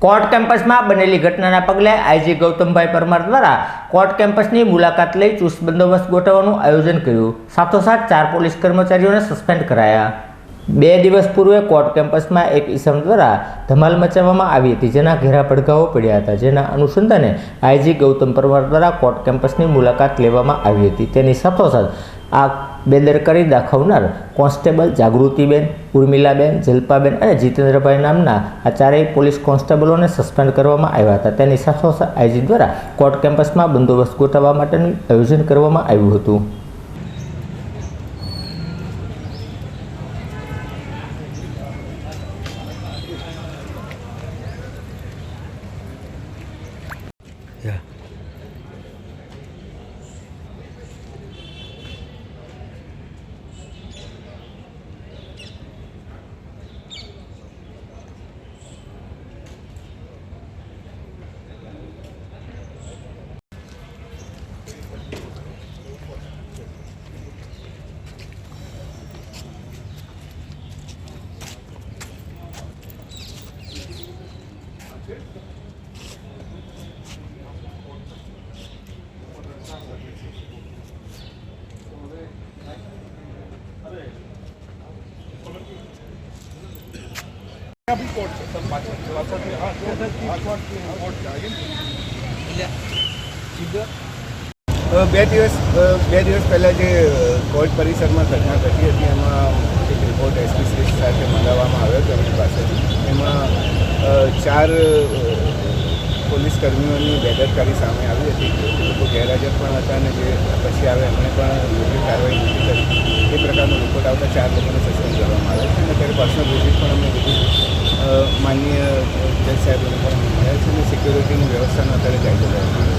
Court કેમ્પસમાં બનેલી ઘટનાના પગલે આઈજી ગૌતમભાઈ પરમાર દ્વારા કોર્ટ કેમ્પસની મુલાકાત લઈ ચુસ્ત બંદોબસ્ત ગોઠવવાનું આયોજન કર્યું. સાથોસાથ ચાર પોલીસ કર્મચારીઓને સસ્પેન્ડ કરાયા. બે દિવસ પૂર્વે કોર્ટ કેમ્પસમાં એક ઈસમ દ્વારા ધમાલ મચાવવામાં આવી હતી. જેના ઘેરા પડઘાઓ પડ્યા હતા. જેના અનુસંધાને આઈજી ગૌતમ પરમાર દ્વારા કોર્ટ કેમ્પસની મુલાકાત લેવામાં આવી હતી. તેની સાથોસાથ આ બેદરકારી દાખવનાર કોન્સ્ટેબલ જાગૃતિબેન, ઉર્મિલાબેન, જલ્પાબેન અને જીતેન્દ્રભાઈ નામના આ ચારેય પોલીસ કોન્સ્ટેબલોને સસ્પેન્ડ કરવામાં આવ્યા હતા. તેની સાથોસાથ આઈજી દ્વારા કોર્ટ કેમ્પસમાં બંદોબસ્ત ગોઠવવા માટેનું આયોજન કરવામાં આવ્યું હતું. Yeah. બે દિવસ બે દિવસ પહેલાં જે કોર્ટ પરિસરમાં ઘટના ઘટી હતી, એમાં એક રિપોર્ટ એસપી સાથે મંગાવવામાં આવ્યો હતો એમની પાસેથી. એમાં ચાર અ, પોલીસ કર્મીઓની બેદરકારી સામે આવી હતી. એ લોકો ગેરહાજર પણ હતા અને જે પછી આવે એમણે પણ યોગ્ય કાર્યવાહી નથી કરી. એ પ્રકારનો રિપોર્ટ આવતા ચાર લોકોને સસ્પેન્ડ કરવામાં આવ્યો છે અને ત્યારે પર્સનલ વિઝિટ પણ અમે કીધું માનનીય જજ સાહેબોને પણ મળ્યા છે અને સિક્યોરિટીની વ્યવસ્થાનો અત્યારે લેવામાં આવ્યો છે.